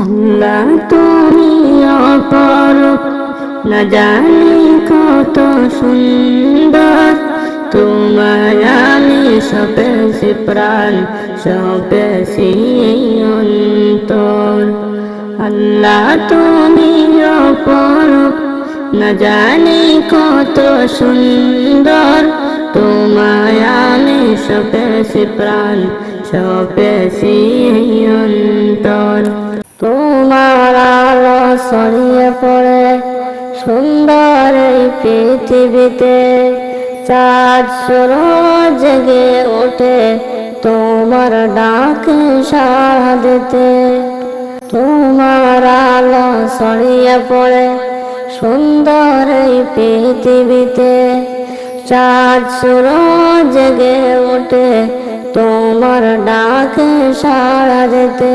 আল্লাহ, তুমি অপর। না জানি কত সুন্দর। তোমায় আমি সপেছি প্রাণ সপেছি অন্তর। আল্লাহ, তুমি অপর। না জানি কত সুন্দর। তোমায় আমি সপেছি প্রাণ সপেছি অন্তর। তোমার ছড়িয়ে পড়ে সুন্দর এই পৃথিবীতে। চাঁদ সুরো জেগে ওঠে তোমার ডাক সাড়া দিতে। তোমার আলো ছড়িয়ে পড়ে সুন্দর এই পৃথিবীতে। চাঁদ সুরো জেগে ওঠে তোমার ডাক সাড়া দিতে।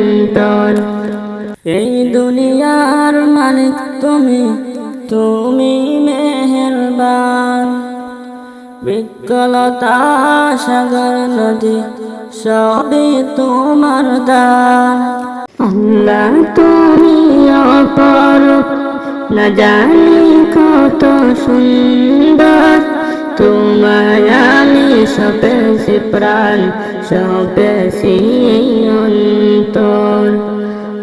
এই দুনিয়ার মালিক তুমি তুমি মেহেরবান। বিকলতা সাগর নদী, সবই তোমার দান। আল্লাহ তুমি অপর না জানি কত সুন্দর। তোমায় আমি সপেছি প্রাণ সপেছি অন্তর